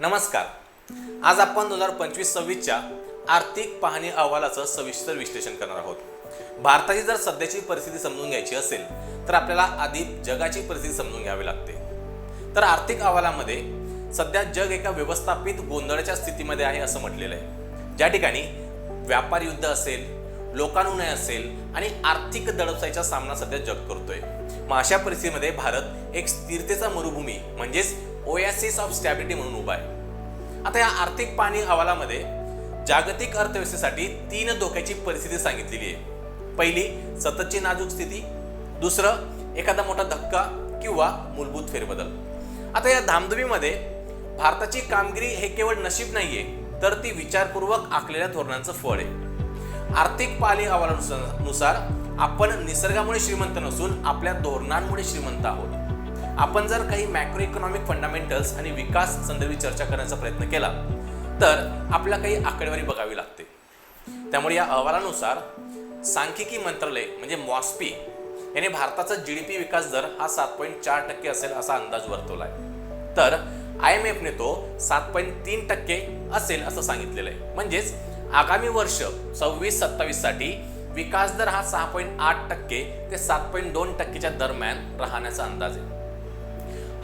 नमस्कार. आज आपण दोन हजार पंचवीस सव्वीसच्या आर्थिक पाहणी अहवालाचं सविस्तर विश्लेषण करणार आहोत. भारताची जर सध्याची परिस्थिती समजून घ्यायची असेल तर आपल्याला आधी जगाची परिस्थिती समजून घ्यावी लागते. तर आर्थिक अहवालामध्ये सध्या जग एका व्यवस्थापित गोंधळाच्या स्थितीमध्ये आहे असं म्हटलेलं आहे. ज्या ठिकाणी व्यापार युद्ध असेल लोकानुनय असेल आणि आर्थिक दडपसाईचा सामना सध्या जग करतोय. मग अशा परिस्थितीमध्ये भारत एक स्थिरतेचा मरुभूमी म्हणजेच ओएसिस ऑफ स्टॅबिलिटी म्हणून उभा आहे. आता या आर्थिक पाणी अहवालामध्ये जागतिक अर्थव्यवस्थेसाठी तीन धोक्याची परिस्थिती सांगितलेली आहे. पहिली सततची नाजूक स्थिती. दुसरं एखादा मोठा धक्का किंवा मूलभूत फेरबदल. आता या धामधुमीमध्ये भारताची कामगिरी हे केवळ नशीब नाहीये तर ती विचारपूर्वक आखलेल्या धोरणांचं फळ आहे. आर्थिक पाली अहवालानुसार आपण निसर्गामुळे श्रीमंत नसून आपल्या धोरणांमुळे श्रीमंत आहोत. आपण जर काही मॅक्रो इकॉनॉमिक फंडामेंटल्स आणि विकास संदर्भी चर्चा करण्याचा प्रयत्न केला तर आपल्याला काही आकडेवारी बघावी लागते. त्यामुळे या अहवालानुसार सांख्यिकी मंत्रालय म्हणजे मॉस्पी याने भारताचा जी डी पी विकास दर हा सात पॉईंट चार टक्के असेल असा अंदाज वर्तवला आहे तर आय एम एफने तो सात पॉईंट तीन टक्के असेल असं सांगितलेलं आहे. म्हणजेच आगामी वर्ष सव्वीस सत्तावीससाठी विकास दर हा सहा पॉईंट आठ टक्के ते सात पॉईंट दोन टक्केच्या दरम्यान राहण्याचा अंदाज आहे.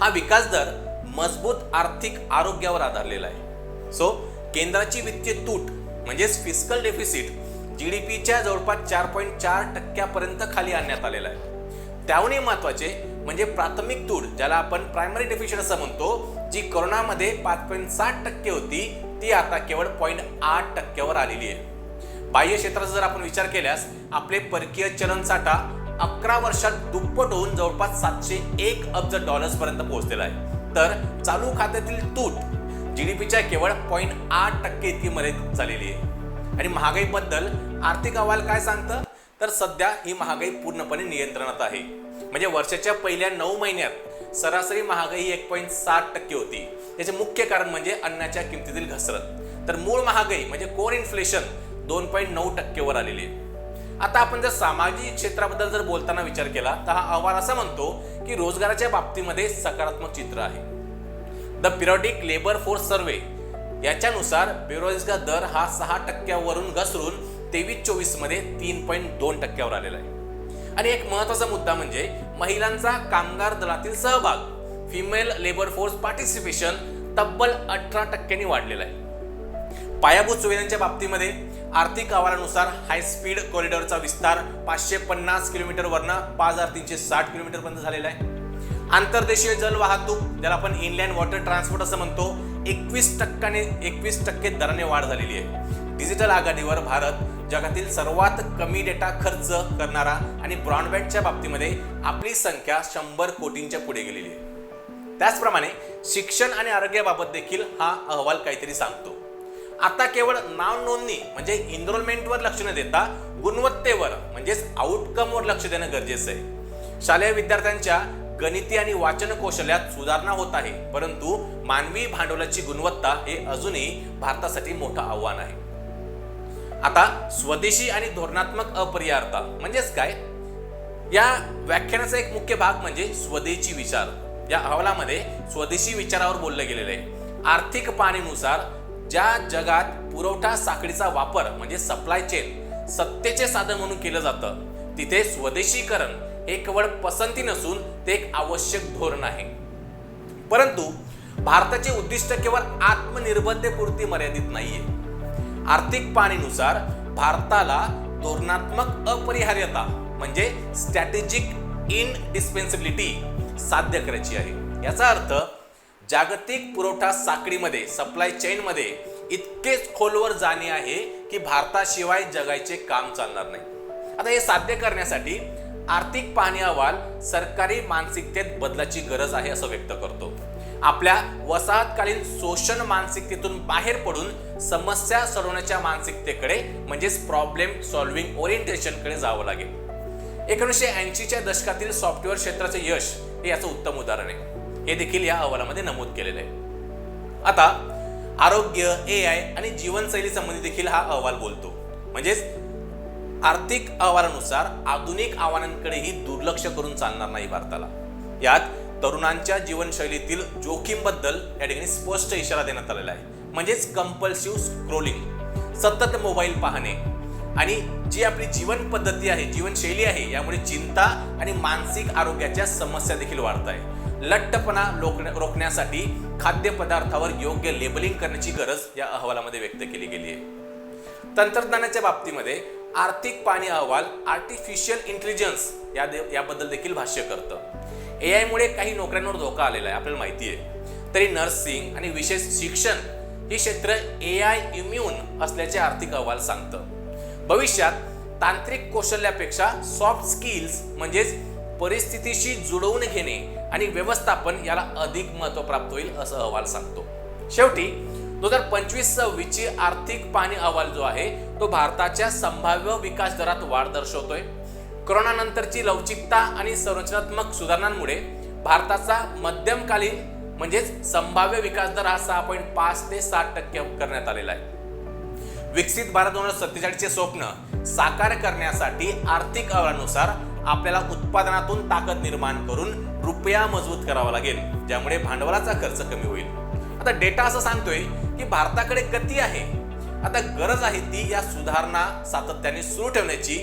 हा विकास दर मजबूत आर्थिक आरोग्यावर आधारलेला आहे. सो केंद्राची वित्तीय तूट म्हणजेच फिस्कल डेफिसिट जीडीपीच्या जवळपास चार पॉईंट चार टक्क्यापर्यंत खाली आणण्यात आलेला आहे. त्याहूनही महत्त्वाचे म्हणजे प्राथमिक तूट ज्याला आपण प्रायमरी डेफिशिट असं म्हणतो जी कोरोनामध्ये पाच पॉईंट साठ टक्के होती ती आता केवळ पॉईंट आठ टक्क्यावर आलेली आहे. बाह्य क्षेत्राचा जर आपण विचार केल्यास आपले परकीय चलन साठा अकरा वर्षात दुप्पट होऊन जवळपास सातशे एक अब्ज डॉलर्स पर्यंत पोहोचलेला आहे. तर चालू खात्यातील तूट जीडीपीच्या केवळ पॉईंट आठ टक्के इतकी मर्यादित झालेली आहे. आणि महागाईबद्दल आर्थिक अहवाल काय सांगतं? तर सध्या ही महागाई पूर्णपणे नियंत्रणात आहे. म्हणजे वर्षाच्या पहिल्या नऊ महिन्यात सरासरी महागाई एक पॉईंट सात टक्के होती. याचे मुख्य कारण म्हणजे अन्नाच्या किमतीतील घसरण. तर मूळ महागाई म्हणजे कोर इन्फ्लेशन दोन पॉईंट नऊ टक्केवर आलेली आहे. आता आपण जर सामाजिक क्षेत्राबद्दल जर बोलताना विचार केला तर हा अहवाल असा म्हणतो की रोजगाराच्या बाबतीमध्ये सकारात्मक चित्र आहे. The periodic labour force survey याच्यानुसार बेरोजगार दर हा सहा टक्क्यावरून घसरून तेवीस चोवीसमध्ये तीन पॉईंट दोन टक्क्यावर आलेला आहे. आणि एक महत्त्वाचा मुद्दा म्हणजे महिलांचा कामगार दलातील सहभाग फिमेल लेबर फोर्स पार्टिसिपेशन तब्बल अठरा टक्क्यांनी वाढलेला आहे. पायाभूत सुविधांच्या बाबतीमध्ये आर्थिक अहवालानुसार हाय स्पीड कॉरिडॉरचा विस्तार पाचशे पन्नास किलोमीटरवरनं पाच हजार तीनशे साठ किलोमीटर पर्यंत झालेला आहे. आंतरदेशीय जल वाहतूक ज्याला आपण इनलँड वॉटर ट्रान्सपोर्ट असं म्हणतो एकवीस टक्क्याने एकवीस टक्के दराने वाढ झालेली आहे. डिजिटल आघाडीवर भारत जगातील सर्वात कमी डेटा खर्च करणारा आणि ब्रॉडबँडच्या बाबतीमध्ये आपली संख्या शंभर कोटींच्या पुढे गेलेली आहे. त्याचप्रमाणे शिक्षण आणि आरोग्याबाबत देखील हा अहवाल काहीतरी सांगतो. आता केवळ नाव नोंदणी म्हणजे इनरोलमेंटवर लक्ष न देता गुणवत्तेवर म्हणजेच आउटकमवर लक्ष देणं गरजेचं आहे. शालेय विद्यार्थ्यांच्या गणिती आणि वाचन कौशल्यात सुधारणा होत आहे परंतु मानवी भांडवलाची गुणवत्ता हे अजूनही भारतासाठी मोठं आव्हान आहे. आता स्वदेशी आणि धोरणात्मक अपरिहार्यता म्हणजेच काय? या व्याख्यानाचा एक मुख्य भाग म्हणजे स्वदेशी विचार. या अहवालामध्ये स्वदेशी विचारावर बोललं गेलेलं आहे. आर्थिक पाहणीनुसार ज्या जगात पुरवठा साखळीचा वापर म्हणजे सप्लाय चेन सत्तेचे साधन म्हणून केलं जातं तिथे स्वदेशीकरण हे केवळ पसंती नसून ते एक आवश्यक धोरण आहे. परंतु भारताचे उद्दिष्ट केवळ आत्मनिर्बंधपुरती मर्यादित नाहीये. आर्थिक पाणीनुसार भारताला धोरणात्मक अपरिहार्यता म्हणजे स्ट्रॅटेजिक इनडिस्पेन्सिबिलिटी साध्य करायची आहे. याचा अर्थ जागतिक पुरवठा साखळीमध्ये सप्लाय चेनमध्ये इतकेच खोलवर जाणे आहे की भारताशिवाय जगायचे काम चालणार नाही. आता हे साध्य करण्यासाठी आर्थिक पाहणी अहवाल सरकारी मानसिकतेत बदलाची गरज आहे असं व्यक्त करतो. आपल्या वसाहतकालीन शोषण मानसिकतेतून बाहेर पडून समस्या सोडवण्याच्या मानसिकतेकडे म्हणजेच प्रॉब्लेम सॉल्व्हिंग ओरिएंटेशनकडे जावं लागेल. एकोणीसशे ऐंशीच्या दशकातील सॉफ्टवेअर क्षेत्राचे यश हे याचं उत्तम उदाहरण आहे. हे देखील या अहवालामध्ये नमूद केलेलं आहे. आता आरोग्य ए आय आणि जीवनशैली संबंधी देखील हा अहवाल बोलतो. म्हणजेच आर्थिक अहवालानुसार आधुनिक आव्हानांकडेही दुर्लक्ष करून चालणार नाही भारताला. यात तरुणांच्या जीवनशैलीतील जोखीमबद्दल या ठिकाणी स्पष्ट इशारा देण्यात आलेला आहे. म्हणजेच कंपल्सिव्ह स्क्रोलिंग सतत मोबाईल पाहणे आणि जी आपली जीवन पद्धती आहे जीवनशैली आहे यामुळे चिंता आणि मानसिक आरोग्याच्या समस्या देखील वाढत आहे. लठ्ठपणा रोखण्यासाठी खाद्यपदार्थावर योग्य लेबलिंग करण्याची गरज या अहवालामध्ये व्यक्त केली गेली आहे तंत्रज्ञानाच्या बाबतीमध्ये आर्थिक पाणी अहवाल आर्टिफिशियल इंटेलिजन्स या दे- याबद्दल देखील भाष्य करतं. ए आयमुळे काही नोकऱ्यांवर धोका आलेला आहे आपल्याला माहिती आहे. तरी नर्सिंग आणि विशेष शिक्षण ही क्षेत्र ए आय इम्युन असल्याचे आर्थिक अहवाल सांगतं. भविष्यात तांत्रिक कौशल्यापेक्षा सॉफ्ट स्किल्स म्हणजेच परिस्थितीशी जुळवून घेणे आणि व्यवस्थापन याला अधिक महत्त्व प्राप्त होईल असं अहवाल सांगतो. शेवटी दोन हजार पंचवीस सव्वीसची आर्थिक पाणी अहवाल जो आहे तो भारताच्या संभाव्य विकास दरात वाढ दर्शवतोय. कोरोनानंतरची लवचिकता आणि संरचनात्मक सुधारणांमुळे भारताचा मध्यमकालीन म्हणजेच संभाव्य विकास दर हा सहा पॉईंट पाच ते सात टक्के करण्यात आलेला आहे. विकसित भारत दोन हजार सत्तेचाळीसचे स्वप्न साकार करण्यासाठी आर्थिक अहवालानुसार आपल्याला उत्पादनातून ताकद निर्माण करून रुपया मजबूत करावा लागेल ज्यामुळे भांडवलाचा खर्च कमी होईल. आता डेटा असं सांगतोय की भारताकडे गती आहे. आता गरज आहे ती या सुधारणा सातत्याने सुरू ठेवण्याची